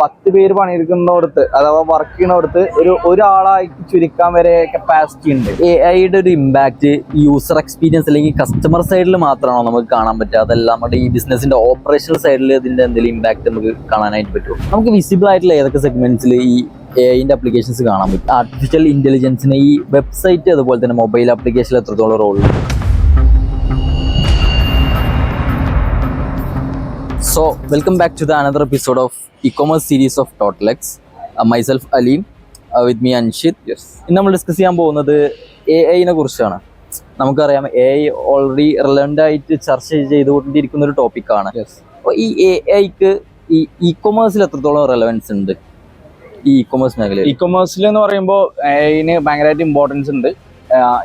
പത്ത് പേര് പണിയെടുക്കുന്നിടത്ത് അഥവാ വർക്ക് ചെയ്യുന്നിടത്ത് ഒരു ഒരാളായി ചുരുക്കാൻ വരെ കപ്പാസിറ്റി ഉണ്ട്. എ ഐയുടെ ഒരു ഇമ്പാക്റ്റ് യൂസർ എക്സ്പീരിയൻസ് അല്ലെങ്കിൽ കസ്റ്റമർ സൈഡിൽ മാത്രമാണോ നമുക്ക് കാണാൻ പറ്റുക? അതല്ല നമ്മുടെ ഈ ബിസിനസിന്റെ ഓപ്പറേഷണൽ സൈഡിൽ ഇതിന്റെ എന്തെങ്കിലും ഇമ്പാക്ട് നമുക്ക് കാണാനായിട്ട് പറ്റുമോ? നമുക്ക് വിസിബിൾ ആയിട്ടുള്ള ഏതൊക്കെ സെഗ്മെന്റ്സിൽ ഈ എ ഐന്റെ അപ്ലിക്കേഷൻസ് കാണാൻ പറ്റും? ആർട്ടിഫിഷ്യൽ ഇന്റലിജൻസിന് ഈ വെബ്സൈറ്റ് അതുപോലെ തന്നെ മൊബൈൽ ആപ്ലിക്കേഷൻ എത്രത്തോളം role so welcome back to the another episode of e commerce series of Totalex myself Aleem with me Anshit ഇന്ന് നമ്മൾ ഡിസ്കസ് ചെയ്യാൻ പോകുന്നത് എ ഐനെ കുറിച്ചാണ്. നമുക്കറിയാം എ ഐ ഓൾറെഡി റിലവന്റ് ആയിട്ട് ചർച്ച ചെയ്തുകൊണ്ടിരിക്കുന്ന ഒരു ടോപ്പിക്കാണ് അപ്പോൾ ഈ എ ഐക്ക് ഈ ഇ കൊമേഴ്സിൽ എത്രത്തോളം റെലവൻസ് ഉണ്ട്? ഈ ഇ കൊമേഴ്സ് മേഖലയിൽ. ഇ കൊമേഴ്സിൽ എന്ന് പറയുമ്പോൾ എ ഐന് ഭയങ്കരമായിട്ട് ഇമ്പോർട്ടൻസ് ഉണ്ട്.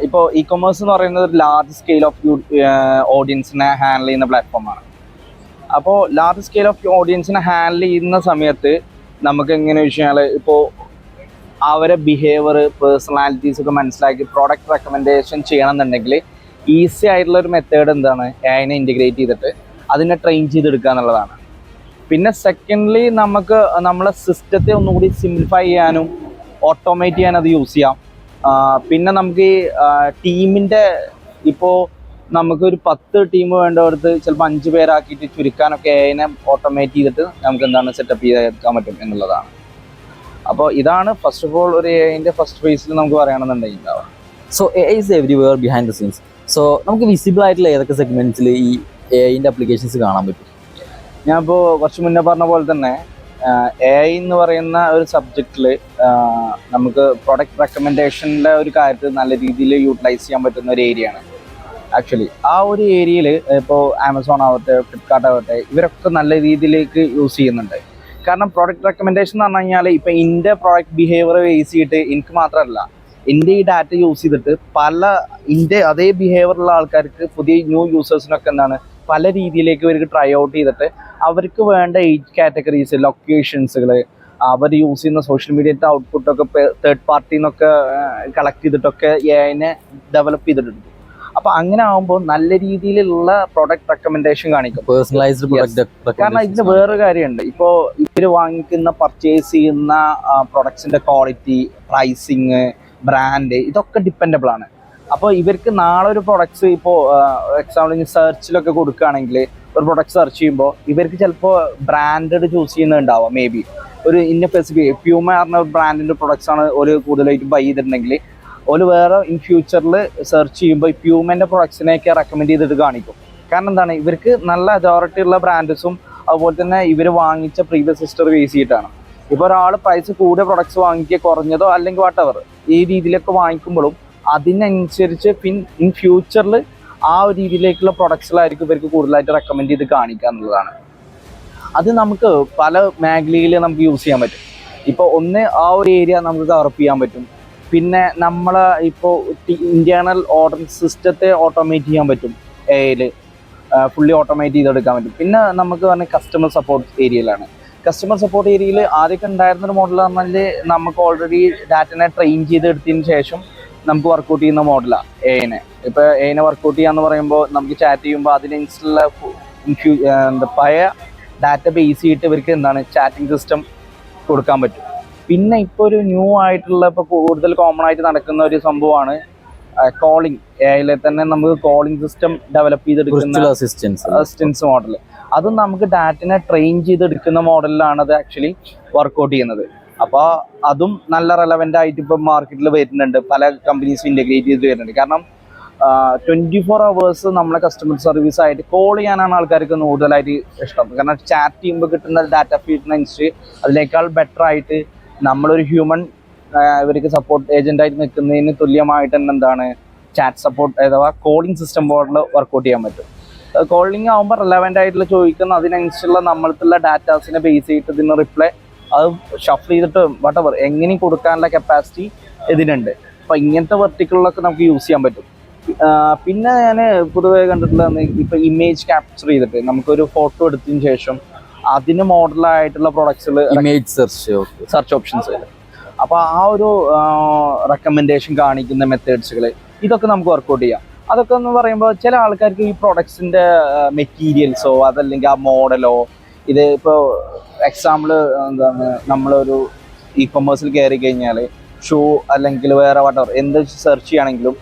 ഇപ്പോൾ ഇ കൊമേഴ്സ് എന്ന് പറയുന്നത് ഒരു ലാർജ് സ്കെയിൽ ഓഫ് ഓഡിയൻസിനെ ഹാൻഡിൽ ചെയ്യുന്ന പ്ലാറ്റ്ഫോമാണ് അപ്പോൾ ലാർജ് സ്കെയിൽ ഓഫ് ഓഡിയൻസിനെ ഹാൻഡിൽ ചെയ്യുന്ന സമയത്ത് നമുക്ക് എങ്ങനെ വെച്ചാൽ ഇപ്പോൾ അവരെ ബിഹേവിയർ പേഴ്സണാലിറ്റീസ് ഒക്കെ മനസ്സിലാക്കി പ്രോഡക്റ്റ് റെക്കമെൻഡേഷൻ ചെയ്യണമെന്നുണ്ടെങ്കിൽ ഈസി ആയിട്ടുള്ള ഒരു മെത്തേഡ് എന്താണ്? അതിനെ ഇന്റഗ്രേറ്റ് ചെയ്തിട്ട് അതിനെ ട്രെയിൻ ചെയ്തെടുക്കുക എന്നുള്ളതാണ്. പിന്നെ സെക്കൻഡ്ലി നമുക്ക് നമ്മളെ സിസ്റ്റത്തെ ഒന്നുകൂടി സിംപ്ലിഫൈ ചെയ്യാനും ഓട്ടോമേറ്റ് ചെയ്യാൻ അത് യൂസ് ചെയ്യാം. പിന്നെ നമുക്ക് ഈ ടീമിന്റെ ഇപ്പോൾ നമുക്ക് ഒരു പത്ത് ടീം വേണ്ടവർക്ക് ചിലപ്പോൾ അഞ്ച് പേരാക്കിയിട്ട് ചുരുക്കാനൊക്കെ അതിനെ ഓട്ടോമേറ്റ് ചെയ്തിട്ട് നമുക്ക് എന്താണ് സെറ്റപ്പ് ചെയ്തെടുക്കാൻ പറ്റും എന്നുള്ളതാണ്. അപ്പോൾ ഇതാണ് ഫസ്റ്റ് ഓഫ് ഓൾ ഒരു എന്റെ ഫസ്റ്റ് ഫേസിൽ നമുക്ക് പറയണമെന്നുണ്ടെങ്കിൽ so A is everywhere behind the scenes so നമുക്ക് വിസിബിൾ ആയിട്ടുള്ള ഏതൊക്കെ സെഗ്മെന്റ്സിൽ ഈ എ ഐന്റെ അപ്ലിക്കേഷൻസ് കാണാൻ പറ്റും? ഞാനിപ്പോൾ കുറച്ച് മുന്നേ പറഞ്ഞ പോലെ തന്നെ എ ഐ എന്ന് പറയുന്ന ഒരു സബ്ജക്റ്റിൽ നമുക്ക് പ്രൊഡക്റ്റ് റെക്കമെൻഡേഷന്റെ ഒരു കാര്യത്തിൽ നല്ല രീതിയിൽ യൂട്ടിലൈസ് ചെയ്യാൻ പറ്റുന്ന ഒരു ഏരിയയാണ് ആക്ച്വലി ആ ഒരു ഏരിയയിൽ ഇപ്പോൾ ആമസോൺ ആവട്ടെ ഫ്ലിപ്കാർട്ട് ആവട്ടെ ഇവരൊക്കെ നല്ല രീതിയിലേക്ക് യൂസ് ചെയ്യുന്നുണ്ട്. കാരണം പ്രോഡക്റ്റ് റെക്കമെൻഡേഷൻ എന്ന് പറഞ്ഞു കഴിഞ്ഞാൽ ഇപ്പം എന്റെ പ്രോഡക്റ്റ് ബിഹേവിയർ ബേസ് ചെയ്തിട്ട് എനിക്ക് മാത്രമല്ല എന്റെ ഈ ഡാറ്റ യൂസ് ചെയ്തിട്ട് പല എന്റെ അതേ ബിഹേവിയറുള്ള ആൾക്കാർക്ക് പുതിയ ന്യൂ യൂസേഴ്സിനൊക്കെ എന്താണ് പല രീതിയിലേക്ക് ഇവർക്ക് ട്രൈ ഔട്ട് ചെയ്തിട്ട് അവർക്ക് വേണ്ട ഏജ് കാറ്റഗറീസ് ലൊക്കേഷൻസുകൾ അവർ യൂസ് ചെയ്യുന്ന സോഷ്യൽ മീഡിയത്തെ ഔട്ട്പുട്ടൊക്കെ തേർഡ് പാർട്ടിന്നൊക്കെ കളക്ട് ചെയ്തിട്ടൊക്കെ എ ഐനെ ഡെവലപ്പ് ചെയ്തിട്ടുണ്ട്. അപ്പോൾ അങ്ങനെ ആവുമ്പോൾ നല്ല രീതിയിലുള്ള പ്രോഡക്റ്റ് റെക്കമെൻഡേഷൻ കാണിക്കും. പേഴ്സണലൈസ്ഡ് കാരണം ഇതിന് വേറെ വേറൊരു കാര്യമുണ്ട്. ഇപ്പോ ഇവർ വാങ്ങിക്കുന്ന പർച്ചേസ് ചെയ്യുന്ന പ്രൊഡക്ട്സിന്റെ ക്വാളിറ്റി പ്രൈസിങ് ബ്രാൻഡ് ഇതൊക്കെ ഡിപ്പെൻഡബിൾ ആണ്. അപ്പോൾ ഇവർക്ക് നാളെ ഒരു പ്രൊഡക്ട്സ് ഇപ്പോൾ എക്സാമ്പിൾ സെർച്ചിലൊക്കെ കൊടുക്കുകയാണെങ്കിൽ ഒരു പ്രൊഡക്റ്റ് സെർച്ച് ചെയ്യുമ്പോൾ ഇവർക്ക് ചിലപ്പോൾ ബ്രാൻഡഡ് ചൂസ് ചെയ്യുന്നുണ്ടാവാം മേ ബി ഒരു ഇന്ന സ്പെസിഫിക് പ്യൂമ പറഞ്ഞ ബ്രാൻഡിന്റെ പ്രൊഡക്ട്സ് ആണ് ഒരു കൂടുതലായിട്ട് ബൈ ചെയ്തിട്ടുണ്ടെങ്കിൽ ഒരു വേറെ ഇൻ ഫ്യൂച്ചറിൽ സെർച്ച് ചെയ്യുമ്പോൾ പ്യൂമന്റെ പ്രൊഡക്ട്സിനെയൊക്കെ റെക്കമെൻഡ് ചെയ്തിട്ട് കാണിക്കും. കാരണം എന്താണ്? ഇവർക്ക് നല്ല അതോറിറ്റി ഉള്ള ബ്രാൻഡ്സും അതുപോലെ തന്നെ ഇവർ വാങ്ങിച്ച പ്രീവിയസ് ഹിസ്റ്ററി ബേസ് ചെയ്തിട്ടാണ്. ഇപ്പോൾ ഒരാൾ പ്രൈസ് കൂടിയ പ്രൊഡക്ട്സ് വാങ്ങിക്കുക കുറഞ്ഞതോ അല്ലെങ്കിൽ വാട്ടവർ ഈ രീതിയിലൊക്കെ വാങ്ങിക്കുമ്പോഴും അതിനനുസരിച്ച് പിൻ ഇൻ ഫ്യൂച്ചറിൽ ആ ഒരു രീതിയിലേക്കുള്ള പ്രൊഡക്ട്സിലായിരിക്കും ഇവർക്ക് കൂടുതലായിട്ട് റെക്കമെൻഡ് ചെയ്ത് കാണിക്കുക എന്നുള്ളതാണ്. അത് നമുക്ക് പല മേഖലയിൽ നമുക്ക് യൂസ് ചെയ്യാൻ പറ്റും. ഇപ്പോൾ ഒന്ന് ആ ഒരു ഏരിയ നമുക്ക് കവറപ്പ് ചെയ്യാൻ പറ്റും. പിന്നെ നമ്മൾ ഇപ്പോൾ ഇന്റേണൽ ഓർഡർ സിസ്റ്റത്തെ ഓട്ടോമേറ്റ് ചെയ്യാൻ പറ്റും. എയിൽ ഫുള്ളി ഓട്ടോമേറ്റ് ചെയ്തെടുക്കാൻ പറ്റും. പിന്നെ നമുക്ക് പറഞ്ഞ കസ്റ്റമർ സപ്പോർട്ട് ഏരിയയിലാണ് കസ്റ്റമർ സപ്പോർട്ട് ഏരിയയിൽ ആദ്യമൊക്കെ ഉണ്ടായിരുന്ന ഒരു മോഡൽ പറഞ്ഞാൽ നമുക്ക് ഓൾറെഡി ഡാറ്റനെ ട്രെയിൻ ചെയ്തെടുത്തതിന് ശേഷം നമുക്ക് വർക്കൗട്ട് ചെയ്യുന്ന മോഡലാണ് എനെ ഇപ്പോൾ എനെ വർക്കൗട്ട് ചെയ്യാന്ന് പറയുമ്പോൾ നമുക്ക് ചാറ്റ് ചെയ്യുമ്പോൾ അതിന് ഇൻസ്റ്റുള്ള എന്താ പഴയ ഡാറ്റ ബേസ് ചെയ്തിട്ട് ഇവർക്ക് എന്താണ് ചാറ്റിംഗ് സിസ്റ്റം കൊടുക്കാൻ പറ്റും. പിന്നെ ഇപ്പോൾ ഒരു ന്യൂ ആയിട്ടുള്ള ഇപ്പോൾ കൂടുതൽ കോമൺ ആയിട്ട് നടക്കുന്ന ഒരു സംഭവമാണ് കോളിംഗ് എയിലെ തന്നെ നമുക്ക് കോളിംഗ് സിസ്റ്റം ഡെവലപ്പ് ചെയ്തെടുക്കുന്ന അസിസ്റ്റൻസ് അസിസ്റ്റൻസ് മോഡൽ അതും നമുക്ക് ഡാറ്റിനെ ട്രെയിൻ ചെയ്തെടുക്കുന്ന മോഡലിലാണ് അത് ആക്ച്വലി വർക്കൗട്ട് ചെയ്യുന്നത്. അപ്പോൾ അതും നല്ല റെലവെന്റ് ആയിട്ട് ഇപ്പം മാർക്കറ്റിൽ വരുന്നുണ്ട്. പല കമ്പനീസും ഇന്റഗ്രേറ്റ് ചെയ്ത് വരുന്നുണ്ട്. കാരണം ട്വന്റി ഫോർ അവേഴ്സ് നമ്മളെ കസ്റ്റമർ സർവീസ് ആയിട്ട് കോൾ ചെയ്യാനാണ് ആൾക്കാർക്ക് കൂടുതലായിട്ട് ഇഷ്ടം. കാരണം ചാറ്റ് ചെയ്യുമ്പോൾ കിട്ടുന്ന ഡാറ്റ ഫീഡിനനുസരിച്ച് അതിനേക്കാൾ ബെറ്റർ ആയിട്ട് നമ്മളൊരു ഹ്യൂമൻ ഇവർക്ക് സപ്പോർട്ട് ഏജന്റ് ആയിട്ട് നിൽക്കുന്നതിന് തുല്യമായിട്ട് തന്നെ എന്താണ് ചാറ്റ് സപ്പോർട്ട് അഥവാ കോളിംഗ് സിസ്റ്റം ബോർഡിൽ വർക്കൗട്ട് ചെയ്യാൻ പറ്റും. കോളിംഗ് ആകുമ്പോൾ റിലവന്റ് ആയിട്ടുള്ള ചോദിക്കുന്ന അതിനനുസരിച്ചുള്ള നമ്മളത്തുള്ള ഡാറ്റാസിനെ ബേസ് ചെയ്തിട്ട് ഇതിന് റിപ്ലൈ അത് ഷഫിൾ ചെയ്തിട്ട് വട്ടവർ എങ്ങനെയും കൊടുക്കാനുള്ള കപ്പാസിറ്റി ഇതിനുണ്ട്. അപ്പോൾ ഇങ്ങനത്തെ വെർട്ടിക്കളിലൊക്കെ നമുക്ക് യൂസ് ചെയ്യാൻ പറ്റും. പിന്നെ ഞാൻ പൊതുവെ കണ്ടിട്ടുള്ളത് ഇപ്പൊ ഇമേജ് ക്യാപ്ചർ ചെയ്തിട്ട് നമുക്കൊരു ഫോട്ടോ എടുത്തതിന് ശേഷം അതിന് മോഡലായിട്ടുള്ള പ്രൊഡക്ട്സുകൾ ഇമേജ് സെർച്ച് സെർച്ച് ഓപ്ഷൻസ് അപ്പോൾ ആ ഒരു റെക്കമെൻഡേഷൻ കാണിക്കുന്ന മെത്തേഡ്സുകൾ ഇതൊക്കെ നമുക്ക് വർക്കൗട്ട് ചെയ്യാം. അതൊക്കെ എന്ന് പറയുമ്പോൾ ചില ആൾക്കാർക്ക് ഈ പ്രൊഡക്ട്സിന്റെ മെറ്റീരിയൽസോ അതല്ലെങ്കിൽ ആ മോഡലോ ഇത് ഇപ്പോൾ എക്സാമ്പിൾ എന്താണ് നമ്മളൊരു ഇ കൊമേഴ്സിൽ കയറി കഴിഞ്ഞാൽ ഷൂ അല്ലെങ്കിൽ വേറെ വട്ടർ എന്ത് സെർച്ച് ചെയ്യുകയാണെങ്കിലും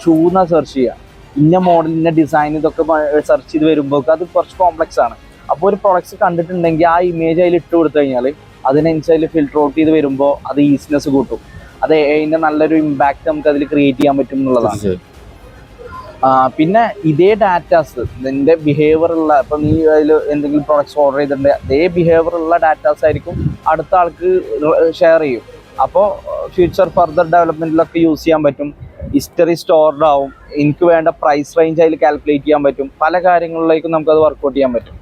ഷൂ സെർച്ച് ചെയ്യുക ഇന്ന മോഡൽ ഇന്ന ഡിസൈൻ ഇതൊക്കെ സെർച്ച് ചെയ്ത് വരുമ്പോൾ അത് കുറച്ച് കോംപ്ലക്സ് ആണ്. അപ്പോൾ ഒരു പ്രൊഡക്ട്സ് കണ്ടിട്ടുണ്ടെങ്കിൽ ആ ഇമേജ് അതിൽ ഇട്ട് കൊടുത്തു കഴിഞ്ഞാൽ അതിനനുസരിച്ച് അതിൽ ഫിൽട്ടർ ഔട്ട് ചെയ്ത് വരുമ്പോൾ അത് ഈസിനെസ് കൂട്ടും. അത് അതിന്റെ നല്ലൊരു ഇമ്പാക്റ്റ് നമുക്ക് അതിൽ ക്രിയേറ്റ് ചെയ്യാൻ പറ്റും എന്നുള്ളതാണ്. പിന്നെ ഇതേ ഡാറ്റാസ് നിന്റെ ബിഹേവിയർ ഉള്ള ഇപ്പം നീ അതിൽ എന്തെങ്കിലും പ്രൊഡക്ട്സ് ഓർഡർ ചെയ്തിട്ടുണ്ട് അതേ ബിഹേവിയർ ഉള്ള ഡാറ്റാസ് ആയിരിക്കും അടുത്ത ആൾക്ക് ഷെയർ ചെയ്യും. അപ്പോൾ ഫ്യൂച്ചർ ഫർദർ ഡെവലപ്മെന്റിലൊക്കെ യൂസ് ചെയ്യാൻ പറ്റും. ഹിസ്റ്ററി സ്റ്റോർഡ് ആവും. എനിക്ക് വേണ്ട പ്രൈസ് റേഞ്ച് അതിൽ കാൽക്കുലേറ്റ് ചെയ്യാൻ പറ്റും. പല കാര്യങ്ങളിലേക്കും നമുക്കത് അത് വർക്കൗട്ട് ചെയ്യാൻ പറ്റും.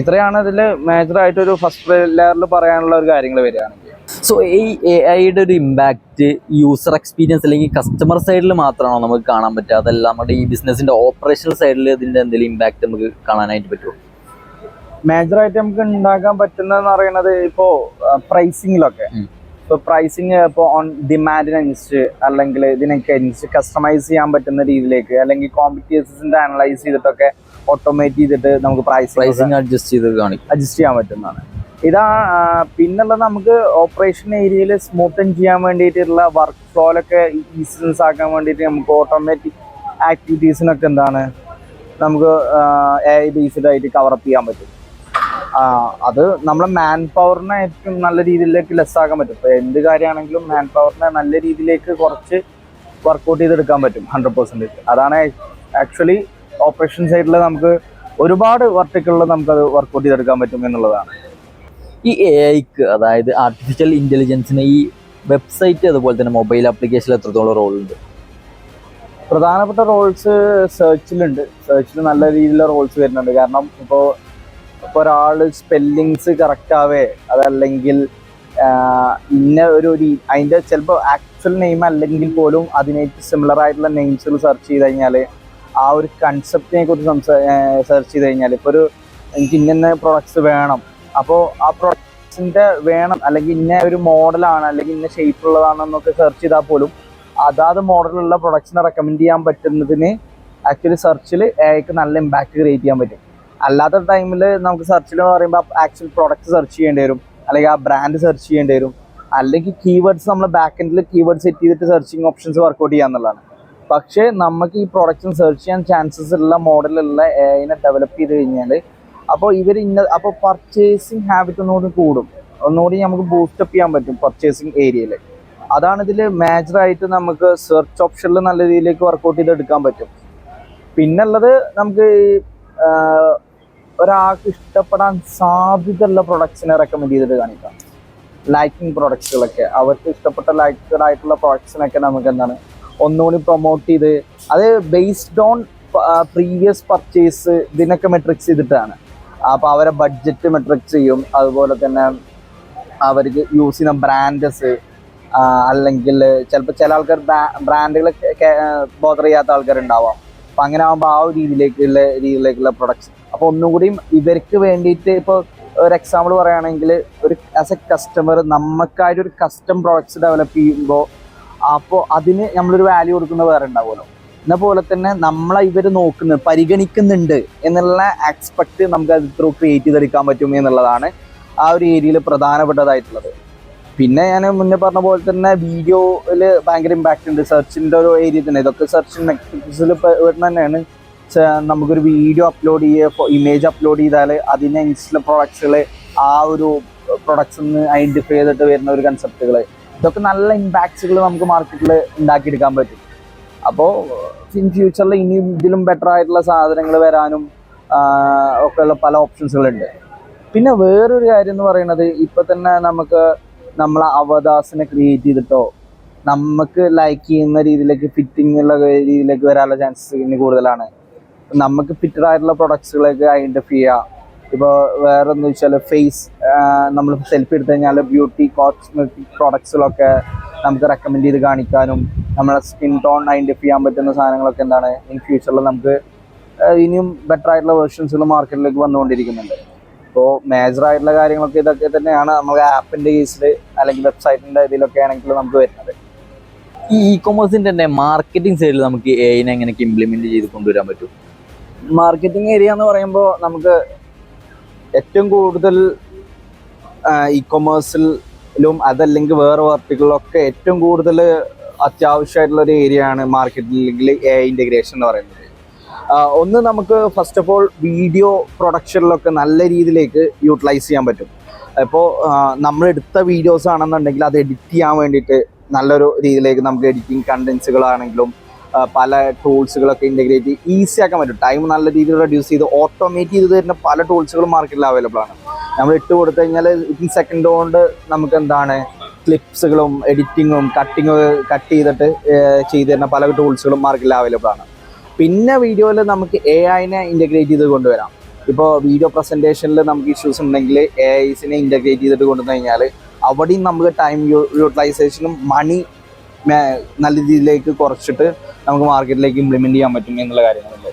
ഇത്രയാണ് ഇതിൽ മേജർ ആയിട്ട് ഒരു ഫസ്റ്റ് ലെയറിൽ പറയാനുള്ള ഒരു കാര്യങ്ങൾ വരികയാണെങ്കിൽ. സോ ഈ എ ഐയുടെ ഒരു ഇമ്പാക്റ്റ് യൂസർ എക്സ്പീരിയൻസ് അല്ലെങ്കിൽ കസ്റ്റമർ സൈഡിൽ മാത്രമാണോ നമുക്ക് കാണാൻ പറ്റുക? അതല്ല നമ്മുടെ ഈ ബിസിനസിന്റെ ഓപ്പറേഷണൽ സൈഡിൽ ഇതിന്റെ എന്തെങ്കിലും ഇമ്പാക്റ്റ് നമുക്ക് കാണാനായിട്ട് പറ്റുമോ മേജറായിട്ട് നമുക്ക് ഉണ്ടാക്കാൻ പറ്റുന്നതെന്ന് പറയുന്നത് ഇപ്പോ പ്രൈസിങ്ങിലൊക്കെ ഇപ്പോൾ ഇപ്പൊ പ്രൈസിങ് ഇപ്പോൾ ഓൺ ഡിമാൻഡിനനുസരിച്ച് അല്ലെങ്കിൽ ഇതിനൊക്കെ അനുസരിച്ച് കസ്റ്റമൈസ് ചെയ്യാൻ പറ്റുന്ന രീതിയിലേക്ക് അല്ലെങ്കിൽ കോമ്പറ്റീറ്റേഴ്സിന്റെ അനലൈസ് ചെയ്തിട്ടൊക്കെ ഓട്ടോമേറ്റ് ചെയ്തിട്ട് നമുക്ക് പ്രൈസ് പ്രൈസിങ് അഡ്ജസ്റ്റ് ചെയ്ത് കാണിക്കും. അഡ്ജസ്റ്റ് ചെയ്യാൻ പറ്റുന്നതാണ്. ഇതാ പിന്നുള്ളത് നമുക്ക് ഓപ്പറേഷൻ ഏരിയയിൽ സ്മൂത്തൻ ചെയ്യാൻ വേണ്ടിയിട്ടുള്ള വർക്ക് ഫ്ലോയിലൊക്കെ ഈസിനസ് ആക്കാൻ വേണ്ടിയിട്ട് നമുക്ക് ഓട്ടോമാറ്റിക് ആക്ടിവിറ്റീസിനൊക്കെ എന്താണ്? നമുക്ക് എ ഐ ബേസ്ഡ് ആയിട്ട് കവറപ്പ് ചെയ്യാൻ പറ്റും. അത് നമ്മളെ മാൻ പവറിനെ ഏറ്റവും നല്ല രീതിയിലേക്ക് ലെസ് ആക്കാൻ പറ്റും. ഇപ്പോൾ എന്ത് കാര്യമാണെങ്കിലും മാൻ പവറിനെ നല്ല രീതിയിലേക്ക് കുറച്ച് വർക്കൗട്ട് ചെയ്തെടുക്കാൻ പറ്റും ഹൺഡ്രഡ് പെർസെന്റേജ് അതാണ് ആക്ച്വലി ഓപ്പറേഷൻ സൈഡിൽ നമുക്ക് ഒരുപാട് വർട്ടിക്കുകളിൽ നമുക്കത് വർക്കൗട്ട് ചെയ്തെടുക്കാൻ പറ്റും എന്നുള്ളതാണ്. ഈ എ ഐക്ക് അതായത് ആർട്ടിഫിഷ്യൽ ഇന്റലിജൻസിന് ഈ വെബ്സൈറ്റ് അതുപോലെ തന്നെ മൊബൈൽ ആപ്ലിക്കേഷനിൽ എത്രത്തോളം റോൾ ഉണ്ട്? പ്രധാനപ്പെട്ട റോൾസ് സെർച്ചിലുണ്ട് സെർച്ചിൽ നല്ല രീതിയിലുള്ള റോൾസ് വരുന്നുണ്ട്. കാരണം ഇപ്പോൾ ഇപ്പോൾ ഒരാൾ സ്പെല്ലിങ്സ് കറക്റ്റ് ആവേ അതല്ലെങ്കിൽ ഇന്ന ഒരു അതിന്റെ ചിലപ്പോൾ ആക്ച്വൽ നെയിം അല്ലെങ്കിൽ പോലും അതിനേറ്റ് സിമിലർ ആയിട്ടുള്ള നെയിംസുകൾ സെർച്ച് ചെയ്ത് കഴിഞ്ഞാൽ ആ ഒരു കൺസെപ്റ്റിനെ കുറിച്ച് സംസാ സെർച്ച് ചെയ്ത് കഴിഞ്ഞാൽ ഇപ്പോൾ ഒരു എനിക്ക് ഇന്ന പ്രൊഡക്ട്സ് വേണം. അപ്പോൾ ആ പ്രൊഡക്ട്സിന്റെ വേണം അല്ലെങ്കിൽ ഇന്ന ഒരു മോഡലാണ് അല്ലെങ്കിൽ ഇന്ന ഷേപ്പ് ഉള്ളതാണെന്നൊക്കെ സെർച്ച് ചെയ്താൽ പോലും അതാത് മോഡലുള്ള പ്രൊഡക്ട്സിനെ റെക്കമെൻഡ് ചെയ്യാൻ പറ്റുന്നതിന് ആക്ച്വലി സെർച്ചിൽ എക്ക് നല്ല ഇമ്പാക്റ്റ് ക്രിയേറ്റ് ചെയ്യാൻ പറ്റും. അല്ലാത്ത ടൈമിൽ നമുക്ക് സെർച്ചിൽ എന്ന് പറയുമ്പോൾ ആക്ച്വൽ പ്രൊഡക്റ്റ് സെർച്ച് ചെയ്യേണ്ടി വരും. അല്ലെങ്കിൽ ആ ബ്രാൻഡ് സെർച്ച് ചെയ്യേണ്ടി വരും. അല്ലെങ്കിൽ കീവേഡ്സ് നമ്മൾ ബാക്ക് എൻഡിൽ കീവേഡ് സെറ്റ് ചെയ്തിട്ട് സെർച്ചിങ് ഓപ്ഷൻസ് വർക്കൗട്ട് ചെയ്യാന്നുള്ളതാണ്. പക്ഷേ നമുക്ക് ഈ പ്രൊഡക്റ്റ്സ് സെർച്ച് ചെയ്യാൻ ചാൻസസ് ഉള്ള മോഡലുള്ള എനെ ഡെവലപ്പ് ചെയ്ത് കഴിഞ്ഞാൽ അപ്പോൾ ഇവർ ഇന്ന അപ്പോൾ പർച്ചേസിങ് ഹാബിറ്റ് ഒന്നുകൂടി കൂടും. ഒന്നുകൂടി നമുക്ക് ബൂസ്റ്റപ്പ് ചെയ്യാൻ പറ്റും പർച്ചേസിങ് ഏരിയയിൽ അതാണ് ഇതിൽ മേജറായിട്ട് നമുക്ക് സെർച്ച് ഓപ്ഷനിൽ നല്ല രീതിയിലേക്ക് വർക്കൗട്ട് ചെയ്ത് എടുക്കാൻ പറ്റും. പിന്നുള്ളത് നമുക്ക് ഒരാൾക്ക് ഇഷ്ടപ്പെടാൻ സാധ്യതയുള്ള പ്രൊഡക്ട്സിനെ റെക്കമെൻഡ് ചെയ്തിട്ട് കാണിക്കാം. ലൈക്കിംഗ് പ്രൊഡക്ട്സുകളൊക്കെ അവർക്ക് ഇഷ്ടപ്പെട്ട ലൈക്കഡ് ആയിട്ടുള്ള പ്രൊഡക്ട്സിനൊക്കെ നമുക്ക് എന്താണ് ഒന്നുകൂടി പ്രൊമോട്ട് ചെയ്ത് അത് ബേസ്ഡ് ഓൺ പ്രീവിയസ് പർച്ചേസ് ഇതിനൊക്കെ മെട്രിക്സ് ചെയ്തിട്ടാണ്. അപ്പോൾ അവരെ ബഡ്ജറ്റ് മെട്രിക്സ് ചെയ്യും. അതുപോലെ തന്നെ അവർക്ക് യൂസ് ചെയ്യുന്ന ബ്രാൻഡസ് അല്ലെങ്കിൽ ചിലപ്പോൾ ചില ആൾക്കാർ ബ്രാൻഡുകൾ ബോധർ ചെയ്യാത്ത ആൾക്കാരുണ്ടാവാം. അപ്പം അങ്ങനെ ആകുമ്പോൾ ആ ഒരു രീതിയിലേക്കുള്ള രീതിയിലേക്കുള്ള പ്രൊഡക്ട്സ് അപ്പോൾ ഒന്നും കൂടിയും ഇവർക്ക് വേണ്ടിയിട്ട് ഇപ്പോൾ ഒരു എക്സാമ്പിൾ പറയുകയാണെങ്കിൽ ഒരു ആസ് എ കസ്റ്റമർ നമുക്കായിട്ട് ഒരു കസ്റ്റം പ്രോഡക്ട്സ് ഡെവലപ്പ് ചെയ്യുമ്പോൾ അപ്പോൾ അതിന് നമ്മളൊരു വാല്യൂ കൊടുക്കുന്ന വേറെ ഉണ്ടാവുമല്ലോ. എന്ന പോലെ തന്നെ നമ്മളെ ഇവർ നോക്കുന്നത് പരിഗണിക്കുന്നുണ്ട് എന്നുള്ള എക്സ്പെക്ട് നമുക്ക് അത് ത്രൂ ക്രിയേറ്റ് ചെയ്തെടുക്കാൻ പറ്റും എന്നുള്ളതാണ് ആ ഒരു ഏരിയയിൽ പ്രധാനപ്പെട്ടതായിട്ടുള്ളത്. പിന്നെ ഞാൻ മുന്നേ പറഞ്ഞ പോലെ തന്നെ വീഡിയോയിൽ ഭയങ്കര ഇമ്പാക്റ്റ് ഉണ്ട്. സെർച്ചിന്റെ ഒരു ഏരിയ തന്നെ. ഇതൊക്കെ സെർച്ച് നെക്സിൽ വരുന്ന തന്നെയാണ്. നമുക്കൊരു വീഡിയോ അപ്ലോഡ് ചെയ്യുക ഇമേജ് അപ്ലോഡ് ചെയ്താൽ അതിനെ ഇൻസ്റ്റ പ്രൊഡക്ട്സുകൾ ആ ഒരു പ്രൊഡക്ട്സ് ഐഡന്റിഫൈ ചെയ്തിട്ട് വരുന്ന ഒരു കൺസെപ്റ്റുകൾ ഇതൊക്കെ നല്ല ഇമ്പാക്ട്സുകൾ നമുക്ക് മാർക്കറ്റിൽ ഉണ്ടാക്കിയെടുക്കാൻ പറ്റും. അപ്പോൾ ഇൻ ഫ്യൂച്ചറിൽ ഇനിയും ഇതിലും ബെറ്റർ ആയിട്ടുള്ള സാധനങ്ങൾ വരാനും ഒക്കെയുള്ള പല ഓപ്ഷൻസുകളുണ്ട് പിന്നെ വേറൊരു കാര്യം എന്ന് പറയുന്നത് ഇപ്പം തന്നെ നമുക്ക് നമ്മളെ അവതാസിനെ ക്രിയേറ്റ് ചെയ്തിട്ടോ നമുക്ക് ലൈക്ക് ചെയ്യുന്ന രീതിയിലേക്ക് ഫിറ്റിംഗ് ഉള്ള രീതിയിലേക്ക് വരാനുള്ള ചാൻസസ് ഇനി കൂടുതലാണ്. നമുക്ക് ഫിറ്റഡ് ആയിട്ടുള്ള പ്രൊഡക്ട്സുകളൊക്കെ ഐഡന്റിഫൈ ചെയ്യുക ഇപ്പോൾ വേറെ എന്ന് വെച്ചാൽ ഫേസ് നമ്മൾ സെൽഫി എടുത്തു കഴിഞ്ഞാൽ ബ്യൂട്ടി കോസ്മെറ്റിക് പ്രോഡക്ട്സിലൊക്കെ നമുക്ക് റെക്കമെൻഡ് ചെയ്ത് കാണിക്കാനും നമ്മളെ സ്കിൻ ടോൺ ഐഡന്റിഫൈ ചെയ്യാൻ പറ്റുന്ന സാധനങ്ങളൊക്കെ എന്താണ് ഇൻ ഫ്യൂച്ചറിൽ നമുക്ക് ഇനിയും ബെറ്റർ ആയിട്ടുള്ള വേർഷൻസുകൾ മാർക്കറ്റിലേക്ക് വന്നുകൊണ്ടിരിക്കുന്നുണ്ട്. അപ്പോൾ മേജർ ആയിട്ടുള്ള കാര്യങ്ങളൊക്കെ ഇതൊക്കെ തന്നെയാണ് നമ്മൾ ആപ്പിന്റെ കേസിൽ അല്ലെങ്കിൽ വെബ്സൈറ്റിന്റെ ഇതിലൊക്കെ ആണെങ്കിൽ നമുക്ക് വരുന്നത്. ഈ ഇ കൊമേഴ്സിന്റെ തന്നെ മാർക്കറ്റിംഗ് സൈഡിൽ നമുക്ക് എ ഐനെ എങ്ങനെയൊക്കെ ഇംപ്ലിമെന്റ് ചെയ്ത് കൊണ്ടുവരാൻ പറ്റും? മാർക്കറ്റിംഗ് ഏരിയ എന്ന് പറയുമ്പോൾ നമുക്ക് ഏറ്റവും കൂടുതൽ ഇ കൊമേഴ്സിലും അതല്ലെങ്കിൽ വേറെ വർക്കുകളിലൊക്കെ ഏറ്റവും കൂടുതൽ അത്യാവശ്യമായിട്ടുള്ള ഒരു ഏരിയ ആണ് മാർക്കറ്റിംഗിൽ എ ഇന്റഗ്രേഷൻ എന്ന് പറയുന്നത്. ഒന്ന് നമുക്ക് ഫസ്റ്റ് ഓഫ് ഓൾ വീഡിയോ പ്രൊഡക്ഷനിലൊക്കെ നല്ല രീതിയിലേക്ക് യൂട്ടിലൈസ് ചെയ്യാൻ പറ്റും. ഇപ്പോൾ നമ്മൾ എടുത്ത വീഡിയോസ് ആണെന്നുണ്ടെങ്കിൽ അത് എഡിറ്റ് ചെയ്യാൻ വേണ്ടിയിട്ട് നല്ലൊരു രീതിയിലേക്ക് നമുക്ക് എഡിറ്റിംഗ് കണ്ടൻസുകളാണെങ്കിലും പല ടൂൾസുകളൊക്കെ ഇന്റഗ്രേറ്റ് ഈസി ആക്കാൻ പറ്റും. ടൈം നല്ല രീതിയിൽ റെഡ്യൂസ് ചെയ്ത് ഓട്ടോമേറ്റ് ചെയ്ത് തരുന്ന പല ടൂൾസുകളും മാർക്കറ്റിൽ അവൈലബിൾ ആണ്. നമ്മൾ ഇട്ട് കൊടുത്തു കഴിഞ്ഞാൽ സെക്കൻഡ് കൊണ്ട് നമുക്ക് എന്താണ്? ക്ലിപ്സുകളും എഡിറ്റിങ്ങും കട്ടിങ്ങും കട്ട് ചെയ്തിട്ട് ചെയ്തു ചെയ്ത് തരുന്ന പല ടൂൾസുകളും മാർക്കറ്റിൽ അവൈലബിൾ ആണ്. പിന്നെ വീഡിയോയിൽ നമുക്ക് എ ഐനെ ഇന്റഗ്രേറ്റ് ചെയ്ത് കൊണ്ടുവരാം. ഇപ്പോൾ വീഡിയോ പ്രസന്റേഷനിൽ നമുക്ക് ഇഷ്യൂസ് ഉണ്ടെങ്കിൽ എ ഐസിനെ ഇന്റഗ്രേറ്റ് ചെയ്തിട്ട് കൊണ്ടുവന്നു കഴിഞ്ഞാൽ അവിടെയും നമുക്ക് ടൈം യൂട്ടിലൈസേഷനും മണി നല്ല രീതിയിലേക്ക് കുറച്ചിട്ട് നമുക്ക് മാർക്കറ്റിലേക്ക് ഇംപ്ലിമെന്റ് ചെയ്യാൻ പറ്റും എന്നുള്ള കാര്യങ്ങളുണ്ട്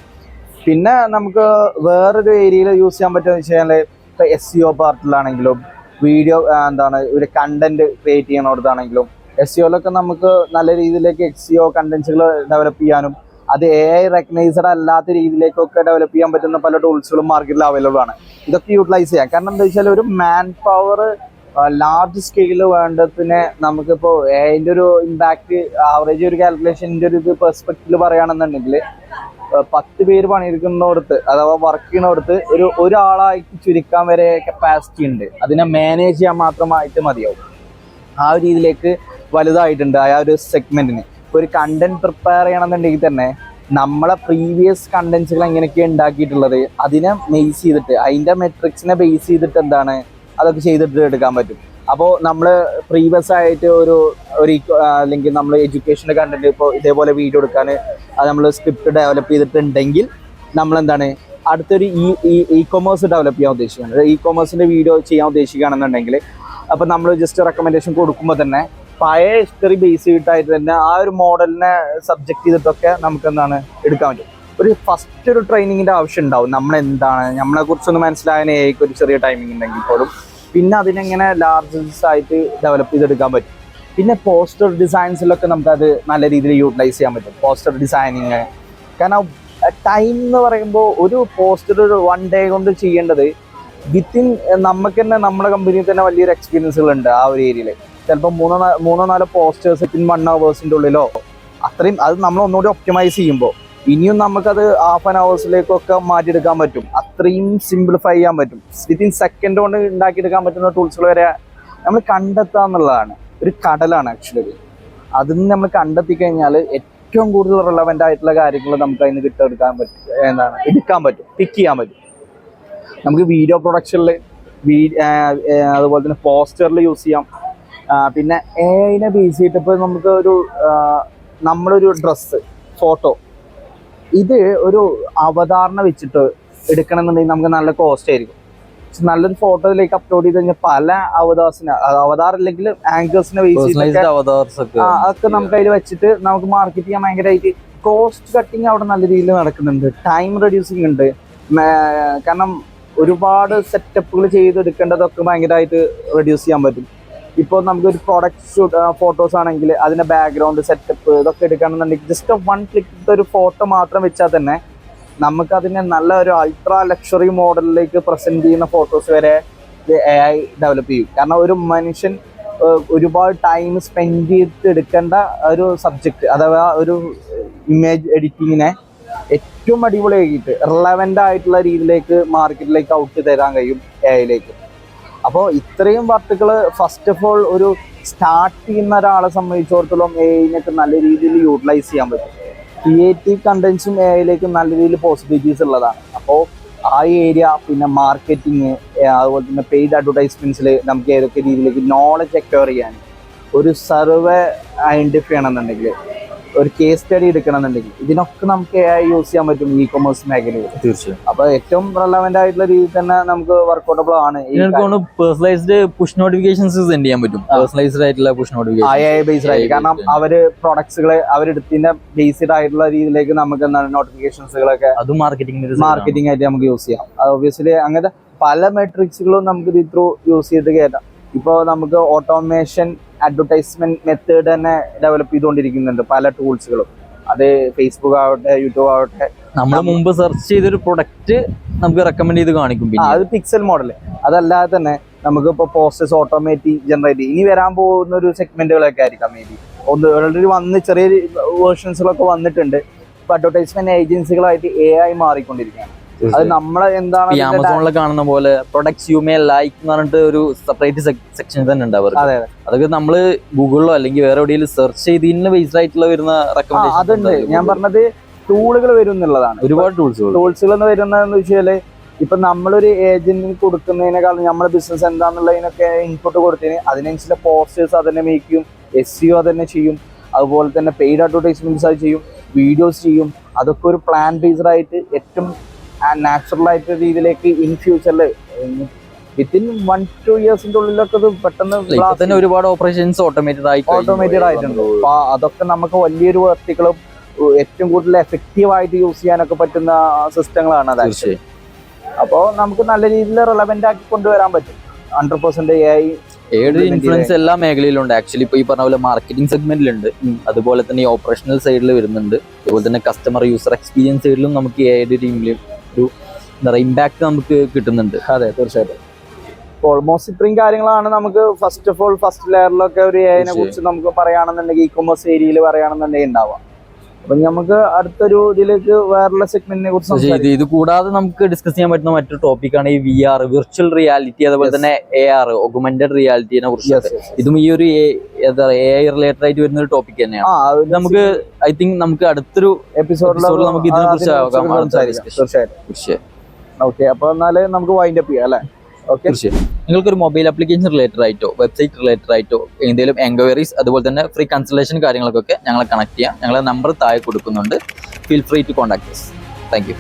പിന്നെ നമുക്ക് വേറൊരു ഏരിയയിൽ യൂസ് ചെയ്യാൻ പറ്റുമെന്ന് വെച്ച് കഴിഞ്ഞാൽ ഇപ്പോൾ എസ് സി ഒ പാർട്ടിലാണെങ്കിലും വീഡിയോ എന്താണ് ഒരു കണ്ടന്റ് ക്രിയേറ്റ് ചെയ്യണോടത്താണെങ്കിലും എസ് സിഒയിലൊക്കെ നമുക്ക് നല്ല രീതിയിലേക്ക് എസ് സിഒ കണ്ടന്റ്സുകൾ ഡെവലപ്പ് ചെയ്യാനും അത് എ ഐ റെക്കഗ്നൈസ്ഡ് അല്ലാത്ത രീതിയിലേക്കൊക്കെ ഡെവലപ്പ് ചെയ്യാൻ പറ്റുന്ന പല ടൂൾസുകളും മാർക്കറ്റിൽ അവൈലബിൾ ആണ്. ഇതൊക്കെ യൂട്ടിലൈസ് ചെയ്യാം. കാരണം എന്താ വെച്ചാൽ ഒരു മാൻ പവർ ലാർജ് സ്കെയിൽ വേണ്ടതിന് നമുക്കിപ്പോൾ അതിന്റെ ഒരു ഇമ്പാക്റ്റ് ആവറേജ് ഒരു കാൽക്കുലേഷന്റെ ഒരു ഇത് പെർസ്പെക്റ്റീവ് പറയുകയാണെന്നുണ്ടെങ്കിൽ പത്ത് പേര് പണിയെടുക്കുന്നിടത്ത് അഥവാ വർക്ക് ചെയ്യുന്നിടത്ത് ഒരു ഒരാളായിട്ട് ചുരുക്കാൻ വരെ കപ്പാസിറ്റി ഉണ്ട്. അതിനെ മാനേജ് ചെയ്യാൻ മാത്രമായിട്ട് മതിയാവും. ആ ഒരു രീതിയിലേക്ക് വലുതായിട്ടുണ്ട് ആ ഒരു സെഗ്മെന്റിന് ഇപ്പോൾ ഒരു കണ്ടന്റ് പ്രിപ്പയർ ചെയ്യണമെന്നുണ്ടെങ്കിൽ തന്നെ നമ്മളെ പ്രീവിയസ് കണ്ടന്റ്സുകൾ എങ്ങനെയൊക്കെയാണ് ഉണ്ടാക്കിയിട്ടുള്ളത് അതിനെ ബേസ് ചെയ്തിട്ട് അതിന്റെ മെട്രിക്സിനെ ബേസ് ചെയ്തിട്ട് എന്താണ് അതൊക്കെ ചെയ്തിട്ട് എടുക്കാൻ പറ്റും. അപ്പോൾ നമ്മൾ പ്രീവിയസ് ആയിട്ട് ഒരു ഒരു അല്ലെങ്കിൽ നമ്മൾ എഡ്യൂക്കേഷന്റെ കണ്ടന്റ് ഇപ്പോൾ ഇതേപോലെ വീഡിയോ എടുക്കാൻ അത് നമ്മൾ സ്ക്രിപ്റ്റ് ഡെവലപ്പ് ചെയ്തിട്ടുണ്ടെങ്കിൽ നമ്മൾ എന്താണ് അടുത്തൊരു ഇ ഇ കൊമേഴ്സ് ഡെവലപ്പ് ചെയ്യാൻ ഉദ്ദേശിക്കുന്നത് ഇ കൊമേഴ്സിന്റെ വീഡിയോ ചെയ്യാൻ ഉദ്ദേശിക്കുകയാണെന്നുണ്ടെങ്കിൽ അപ്പോൾ നമ്മൾ ജസ്റ്റ് റെക്കമെൻഡേഷൻ കൊടുക്കുമ്പോൾ തന്നെ പഴയ ഹിസ്റ്ററി ബേസ് ചെയ്തിട്ടായിട്ട് തന്നെ ആ ഒരു മോഡലിനെ സബ്ജക്ട് ചെയ്തിട്ടൊക്കെ നമുക്ക് എന്താണ് എടുക്കാൻ പറ്റും. ഒരു ഫസ്റ്റ് ഒരു ട്രെയിനിങ്ങിന്റെ ആവശ്യം ഉണ്ടാവും. നമ്മൾ എന്താണ് നമ്മളെ കുറിച്ചൊന്ന് മനസ്സിലാകാൻ ഒരു ചെറിയ ടൈമിംഗ് ഉണ്ടെങ്കിൽ പോലും പിന്നെ അതിനെങ്ങനെ ലാർജസ് ആയിട്ട് ഡെവലപ്പ് ചെയ്തെടുക്കാൻ പറ്റും? പിന്നെ പോസ്റ്റർ ഡിസൈൻസിലൊക്കെ നമുക്കത് നല്ല രീതിയിൽ യൂട്ടിലൈസ് ചെയ്യാൻ പറ്റും. പോസ്റ്റർ ഡിസൈനിങ് കാരണം ടൈം എന്ന് പറയുമ്പോൾ ഒരു പോസ്റ്റർ ഒരു വൺ ഡേ കൊണ്ട് ചെയ്യേണ്ടത് വിത്തിൻ നമുക്ക് തന്നെ നമ്മുടെ കമ്പനിയിൽ തന്നെ വലിയൊരു എക്സ്പീരിയൻസുകൾ ഉണ്ട് ആ ഒരു ഏരിയയിൽ ചിലപ്പോൾ മൂന്നോ മൂന്നോ നാലോ പോസ്റ്റേഴ്സ് വിത്തിൻ വൺ അവേഴ്സിന്റെ ഉള്ളിലോ അത്രയും അത് നമ്മൾ ഒന്നുകൂടി ഒപ്റ്റിമൈസ് ചെയ്യുമ്പോൾ ഇനിയും നമുക്കത് ഹാഫ് ആൻ അവേഴ്സിലേക്കൊക്കെ മാറ്റിയെടുക്കാൻ പറ്റും. അത്രയും സിംപ്ലിഫൈ ചെയ്യാൻ പറ്റും. വിത്തിൻ സെക്കൻഡ് കൊണ്ട് ഉണ്ടാക്കിയെടുക്കാൻ പറ്റുന്ന ടൂൾസുകൾ വരെ നമ്മൾ കണ്ടെത്തുക എന്നുള്ളതാണ്. ഒരു കടലാണ് ആക്ച്വലി അതിൽ നിന്ന് നമ്മൾ കണ്ടെത്തി കഴിഞ്ഞാൽ ഏറ്റവും കൂടുതൽ റിലവന്റ് ആയിട്ടുള്ള കാര്യങ്ങൾ നമുക്ക് അതിന് കിട്ടെടുക്കാൻ പറ്റും. എന്താണ്? എടുക്കാൻ പറ്റും. പിക്ക് ചെയ്യാൻ പറ്റും. നമുക്ക് വീഡിയോ പ്രൊഡക്ഷനിൽ വീ അതുപോലെ തന്നെ പോസ്റ്ററിൽ യൂസ് ചെയ്യാം. പിന്നെ പിന്നെ എഐനെ ബേസ് ചെയ്തിട്ട് ഇപ്പോൾ നമുക്ക് ഒരു നമ്മളൊരു ഡ്രസ്സ് ഫോട്ടോ ഇത് ഒരു അവതാരണ വെച്ചിട്ട് എടുക്കണമെന്നുണ്ടെങ്കിൽ നമുക്ക് നല്ല കോസ്റ്റ് ആയിരിക്കും. നല്ലൊരു ഫോട്ടോയിലേക്ക് അപ്ലോഡ് ചെയ്ത് കഴിഞ്ഞാൽ പല അവതാസിനെ അവതാർ അല്ലെങ്കിൽ ആങ്കേഴ്സിനെ ബേസ് ചെയ്തിട്ട് അതൊക്കെ നമുക്ക് അതിൽ വെച്ചിട്ട് നമുക്ക് മാർക്കറ്റ് ചെയ്യാൻ ഭയങ്കരമായിട്ട് കോസ്റ്റ് കട്ടിങ് അവിടെ നല്ല രീതിയിൽ നടക്കുന്നുണ്ട്. ടൈം റെഡ്യൂസിങ് ഉണ്ട്. കാരണം ഒരുപാട് സെറ്റപ്പുകൾ ചെയ്തെടുക്കേണ്ടതൊക്കെ ഭയങ്കരമായിട്ട് റെഡ്യൂസ് ചെയ്യാൻ പറ്റും. ഇപ്പോൾ നമുക്കൊരു പ്രോഡക്റ്റ് ഷൂട്ട് ഫോട്ടോസ് ആണെങ്കിൽ അതിന്റെ ബാക്ക്ഗ്രൗണ്ട് സെറ്റപ്പ് ഇതൊക്കെ എടുക്കുകയാണെന്നുണ്ടെങ്കിൽ ജസ്റ്റ് വൺ ക്ലിക്ക് ഒരു ഫോട്ടോ മാത്രം വെച്ചാൽ തന്നെ നമുക്കതിനെ നല്ല ഒരു അൾട്രാ ലക്ഷറി മോഡലിലേക്ക് പ്രസന്റ് ചെയ്യുന്ന ഫോട്ടോസ് വരെ എ ഐ ഡെവലപ്പ് ചെയ്യും. കാരണം ഒരു മനുഷ്യൻ ഒരുപാട് ടൈം സ്പെൻഡ് ചെയ്തിട്ട് എടുക്കേണ്ട ഒരു സബ്ജക്റ്റ് അഥവാ ഒരു ഇമേജ് എഡിറ്റിങ്ങിനെ ഏറ്റവും അടിപൊളിയാക്കിയിട്ട് റിലവന്റ് ആയിട്ടുള്ള രീതിയിലേക്ക് മാർക്കറ്റിലേക്ക് ഔട്ട് തരാൻ കഴിയും എ ഐയിലേക്ക് അപ്പോൾ ഇത്രയും വർക്കുകൾ ഫസ്റ്റ് ഓഫ് ഓൾ ഒരു സ്റ്റാർട്ട് ചെയ്യുന്ന ഒരാളെ സംബന്ധിച്ചിടത്തോളം എ ഐനൊക്കെ നല്ല രീതിയിൽ യൂട്ടിലൈസ് ചെയ്യാൻ പറ്റും. ക്രിയേറ്റീവ് കണ്ടൻസും എ ഐയിലേക്ക് നല്ല രീതിയിൽ പോസിബിലിറ്റീസ് ഉള്ളതാണ്. അപ്പോൾ ആ ഏരിയ പിന്നെ മാർക്കറ്റിങ് അതുപോലെ തന്നെ പെയ്ഡ് അഡ്വർടൈസ്മെന്റ്സിൽ നമുക്ക് ഏതൊക്കെ രീതിയിലേക്ക് നോളജ് അക്വയർ ചെയ്യാൻ ഒരു സർവേ ഐഡന്റിഫൈ ചെയ്യണമെന്നുണ്ടെങ്കിൽ ഒരു കേസ് സ്റ്റഡി എടുക്കണമെന്നുണ്ടെങ്കിൽ ഇതിനൊക്കെ നമുക്ക് എ ഐ യൂസ് ചെയ്യാൻ പറ്റും ഇ കൊമേഴ്സ് മേഖലയിൽ. തീർച്ചയായും. അപ്പൊ ഏറ്റവും റെലവെന്റ് ആയിട്ടുള്ള രീതി തന്നെ നമുക്ക് വർക്കൗട്ടബിൾ ആണ് പേഴ്സണലൈസ്ഡ് പുഷ് നോട്ടിഫിക്കേഷൻസ് സെൻഡ് ചെയ്യാൻ പറ്റും. പേഴ്സണലൈസ്ഡ് ആയിട്ടുള്ള പുഷ് നോട്ടിഫിക്കേഷൻ ഐ ബേസ്ഡ് ആയിട്ട് കാരണം. അവർ പ്രൊഡക്ട്സുകളെ അവരെടുത്തിന്റെ ബേസ്ഡ് ആയിട്ടുള്ള രീതിയിലേക്ക് നമുക്ക് എന്താണ് നോട്ടിഫിക്കേഷൻസുകളൊക്കെ അത് മാർക്കറ്റിംഗ് മാർക്കറ്റിംഗ് ആയിട്ട് നമുക്ക് യൂസ് ചെയ്യാം. അത് ഒബ്വിയസ്ലി അങ്ങനത്തെ പല മെട്രിക്സുകളും നമുക്ക് ഇത് ത്രൂ യൂസ് ചെയ്ത് കയറ്റാം ഇപ്പോൾ നമുക്ക് ഓട്ടോമേഷൻ അഡ്വർടൈസ്മെന്റ് മെത്തേഡ് തന്നെ ഡെവലപ്പ് ചെയ്തുകൊണ്ടിരിക്കുന്നുണ്ട് പല ടൂൾസുകളും അത് ഫേസ്ബുക്ക് ആവട്ടെ യൂട്യൂബ് ആവട്ടെ. നമ്മൾ മുമ്പ് സെർച്ച് ചെയ്തൊരു പ്രൊഡക്റ്റ് നമുക്ക് റെക്കമെൻഡ് ചെയ്ത് കാണിക്കും പിന്നെ. അത് പിക്സൽ മോഡൽ അതല്ലാതെ തന്നെ നമുക്ക് ഇപ്പോൾ പോസ്റ്റേഴ്സ് ഓട്ടോമാറ്റിക് ജനറേറ്റ് ഇനി വരാൻ പോകുന്ന ഒരു സെഗ്മെന്റുകളൊക്കെ ആയിരിക്കാം മേ ബി ഒന്ന് ഓൾറെഡി വന്ന് ചെറിയ വേർഷൻസുകളൊക്കെ വന്നിട്ടുണ്ട്. ഇപ്പൊ അഡ്വർടൈസ്മെന്റ് ഏജൻസികളായിട്ട് എ ആയി മാറിക്കൊണ്ടിരിക്കുകയാണ്. അത് നമ്മളെ എന്താണ് ആമസോണിൽ കാണുന്ന പോലെ പ്രൊഡക്ട്സ് യു മേ ലൈക്ക് എന്ന് പറഞ്ഞിട്ട് ഒരു സെപ്പറേറ്റ് സെക്ഷൻ തന്നെ ഉണ്ട് അവർക്ക് അതെ അതെ. അതൊക്കെ നമ്മൾ ഗൂഗിളിലോ അല്ലെങ്കിൽ വേറെ എവിടെയെങ്കിലും സെർച്ച് ചെയ്തതിന് ബേസ്ഡ് ആയിട്ടുള്ള വരുന്ന റെക്കമെൻഡേഷൻ അതുണ്ട്. ഞാൻ പറഞ്ഞത് ടൂളുകൾ വരും എന്നുള്ളതാണ്. ഒരുപാട് ടൂൾസുകൾ ടൂൾസുകൾ എന്ന് വരുന്നതെന്ന് വെച്ചാൽ ഇപ്പൊ നമ്മളൊരു ഏജന്റിന് കൊടുക്കുന്നതിനേക്കാളും നമ്മുടെ ബിസിനസ് എന്താണെന്നുള്ളതിനൊക്കെ ഇൻപുട്ട് കൊടുത്തതിന് അതിനനുസരിച്ച് പോസ്റ്റേഴ്സ് അത് മേക്ക് ചെയ്യും എസ് സിഒ തന്നെ ചെയ്യും അതുപോലെ തന്നെ പെയ്ഡ് അഡ്വർടൈസ്മെന്റ്സ് അത് ചെയ്യും വീഡിയോസ് ചെയ്യും. അതൊക്കെ ഒരു പ്ലാൻ ബേസ്ഡ് ആയിട്ട് ഏറ്റവും നാച്ചുറൽ ആയിട്ട് രീതിയിലേക്ക് ഇൻ ഫ്യൂച്ചറിൽ വിത്തിൻ വൺ ടു ഇയേഴ്സിന്റെ ഉള്ളിലൊക്കെ ഇത് പെട്ടെന്ന് ഒരുപാട് ഓപ്പറേഷൻസ് ഓട്ടോമേറ്റഡ് ആയി ഓട്ടോമേറ്റഡ് ആയിട്ടുണ്ട്. അപ്പൊ അതൊക്കെ നമുക്ക് വലിയൊരു വർത്തികളും ഏറ്റവും കൂടുതൽ എഫക്റ്റീവ് ആയിട്ട് യൂസ് ചെയ്യാനൊക്കെ പറ്റുന്ന സിസ്റ്റങ്ങളാണ് അത് അപ്പോ അപ്പോൾ നമുക്ക് നല്ല രീതിയിൽ റെലവെന്റ് ആക്കി കൊണ്ടുവരാൻ പറ്റും. ഹൺഡ്രഡ് പെർസെന്റ് എ ഐ ഏഴ് ഇൻഫ്ലുവൻസ് എല്ലാ മേഖലയിലുണ്ട്. ആക്ച്വലി ഇപ്പൊ ഈ പറഞ്ഞ പോലെ മാർക്കറ്റിംഗ് സെഗ്മെന്റിലുണ്ട് അതുപോലെ തന്നെ ഈ ഓപ്പറേഷണൽ സൈഡിൽ വരുന്നുണ്ട്. അതുപോലെ തന്നെ കസ്റ്റമർ യൂസർ എക്സ്പീരിയൻസ് സൈഡിലും നമുക്ക് ഏഴ് ടീമിലും ഒരു എന്താ പറയുക ഇമ്പാക്ട് നമുക്ക് കിട്ടുന്നുണ്ട്. അതെ തീർച്ചയായിട്ടും. ഓൾമോസ്റ്റ് ഇത്രയും കാര്യങ്ങളാണ് നമുക്ക് ഫസ്റ്റ് ഓഫ് ഓൾ ഫസ്റ്റ് ലെയറിലൊക്കെ ഒരു എ ഐനെ കുറിച്ച് നമുക്ക് പറയുകയാണെന്നുണ്ടെങ്കിൽ ഇ കൊമേഴ്സ് ഏരിയയിൽ പറയുകയാണെന്നുണ്ടെങ്കിൽ ഉണ്ടാവാം. അപ്പൊ നമുക്ക് അടുത്തൊരു ഇതിലേക്ക് വേറെയുള്ള സെഗ്മെന്റിനെ കുറിച്ച് ഇത് ഇത് കൂടാതെ നമുക്ക് ഡിസ്കസ് ചെയ്യാൻ പറ്റുന്ന മറ്റൊരു ടോപ്പിക്കാണ് ഈ വി ആർ വിർച്വൽ റിയാലിറ്റി അതുപോലെ. തന്നെ എ ആർ ഒഗുമെന്റഡ് റിയാലിറ്റിനെ കുറിച്ച്. ഇതും ഈ ഒരു എന്താ എ ഐ റിലേറ്റഡ് ആയിട്ട് വരുന്ന ഒരു ടോപ്പിക് തന്നെയാണ്. നമുക്ക് ഐ തിങ്ക് നമുക്ക് അടുത്തൊരു എപ്പിസോഡിൽ നമുക്ക് ഇതിനെ കുറിച്ച് തീർച്ചയായിട്ടും. ഓക്കെ അപ്പൊ എന്നാൽ നമുക്ക് വൈൻഡ് അപ്പ് ചെയ്യാം അല്ലെ? ഓക്കെ തീർച്ചയായും. നിങ്ങൾക്കൊരു മൊബൈൽ ആപ്ലിക്കേഷൻ റിലേറ്റഡ് ആയിട്ടോ വെബ്സൈറ്റ് റിലേറ്റഡ് ആയിട്ടോ എന്തെങ്കിലും എൻക്വയറീസ് അതുപോലെ തന്നെ ഫ്രീ കൺസൾട്ടേഷൻ കാര്യങ്ങൾക്കൊക്കെ ഞങ്ങളെ കണക്ട് ചെയ്യാം. ഞങ്ങളെ നമ്പർ താഴെ കൊടുക്കുന്നുണ്ട്. Feel free to contact thank you